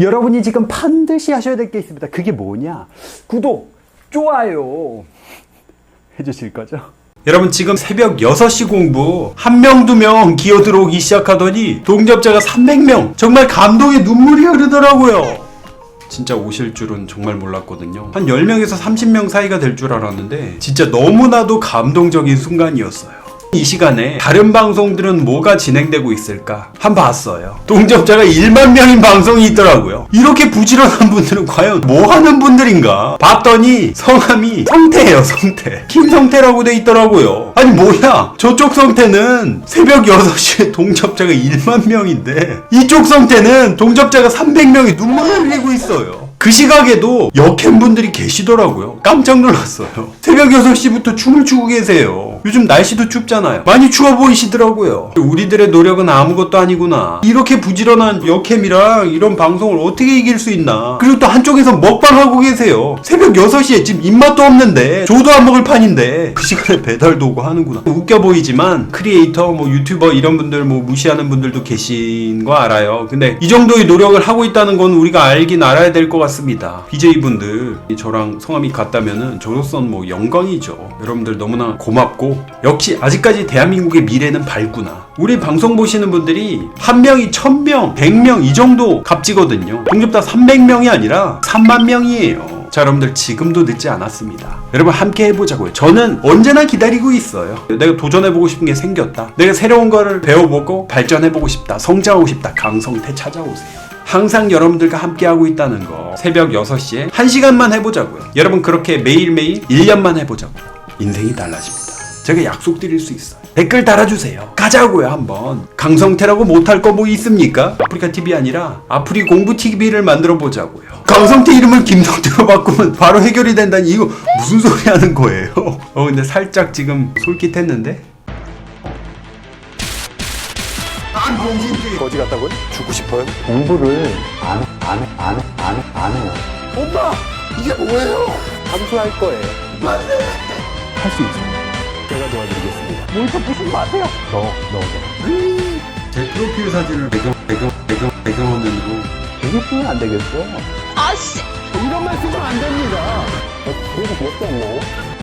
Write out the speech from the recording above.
여러분이 지금 반드시 하셔야 될 게 있습니다. 그게 뭐냐? 구독, 좋아요 해주실 거죠? 여러분 지금 새벽 6시 공부 한 명 두 명 기어 들어오기 시작하더니 동접자가 300명 정말 감동의 눈물이 흐르더라고요 진짜 오실 줄은 정말 몰랐거든요 한 10명에서 30명 사이가 될 줄 알았는데 진짜 너무나도 감동적인 순간이었어요 이 시간에 다른 방송들은 뭐가 진행되고 있을까? 한 봤어요. 동접자가 1만 명인 방송이 있더라고요. 이렇게 부지런한 분들은 과연 뭐 하는 분들인가? 봤더니 성함이 성태예요 성태. 김성태라고 돼 있더라고요. 아니 뭐야? 저쪽 성태는 새벽 6시에 동접자가 1만 명인데 이쪽 성태는 동접자가 300명이 눈물을 흘리고 있어요. 그 시각에도 역행 분들이 계시더라고요. 깜짝 놀랐어요. 새벽 6시부터 춤을 추고 계세요. 요즘 날씨도 춥잖아요. 많이 추워 보이시더라고요. 우리들의 노력은 아무것도 아니구나. 이렇게 부지런한 역캠이랑 이런 방송을 어떻게 이길 수 있나. 그리고 또 한쪽에서 먹방하고 계세요. 새벽 6시에 지금 입맛도 없는데 조도 안 먹을 판인데 그 시간에 배달도 오고 하는구나. 웃겨 보이지만 크리에이터 뭐 유튜버 이런 분들 뭐 무시하는 분들도 계신 거 알아요. 근데 이 정도의 노력을 하고 있다는 건 우리가 알긴 알아야 될 것 같습니다. BJ분들 저랑 성함이 같다면은 저로선 뭐 영 광이죠. 여러분들 너무나 고맙고 역시 아직까지 대한민국의 미래는 밝구나. 우리 방송 보시는 분들이 한 명이 천 명, 백명 이 정도 값지거든요. 동접다 300명이 아니라 3만 명이에요. 자, 여러분들 지금도 늦지 않았습니다. 여러분 함께 해보자고요. 저는 언제나 기다리고 있어요. 내가 도전해보고 싶은 게 생겼다. 내가 새로운 거를 배워보고 발전해보고 싶다. 성장하고 싶다. 강성태 찾아오세요. 항상 여러분들과 함께하고 있다는 거. 새벽 6시에 1시간만 해보자고요. 여러분 그렇게 매일매일 1년만 해보자고요. 인생이 달라집니다. 제가 약속드릴 수 있어요. 댓글 달아주세요. 가자고요, 한번. 강성태라고 못할 거 뭐 있습니까? 아프리카 TV 아니라 아프리 공부 TV를 만들어 보자고요. 강성태 이름을 김성태로 바꾸면 바로 해결이 된다니 이거 무슨 소리 하는 거예요? 어, 근데 살짝 지금 솔깃했는데? 거지 같다고요? 죽고 싶어요? 공부를 안, 안, 안, 안, 안 해요. 엄마! 이게 뭐예요? 감수할 거예요. 할 수 있어요. 제가 도와드리겠습니다. 뭘더 부수지 마세요. 저 넣어줘. 제 프로필 사진을 배경, 배경, 배경, 배경화면으로 되게 쓰면 안 되겠어. 아씨. 이런 말 쓰면 안 됩니다. 그래서 그렇지 않나요?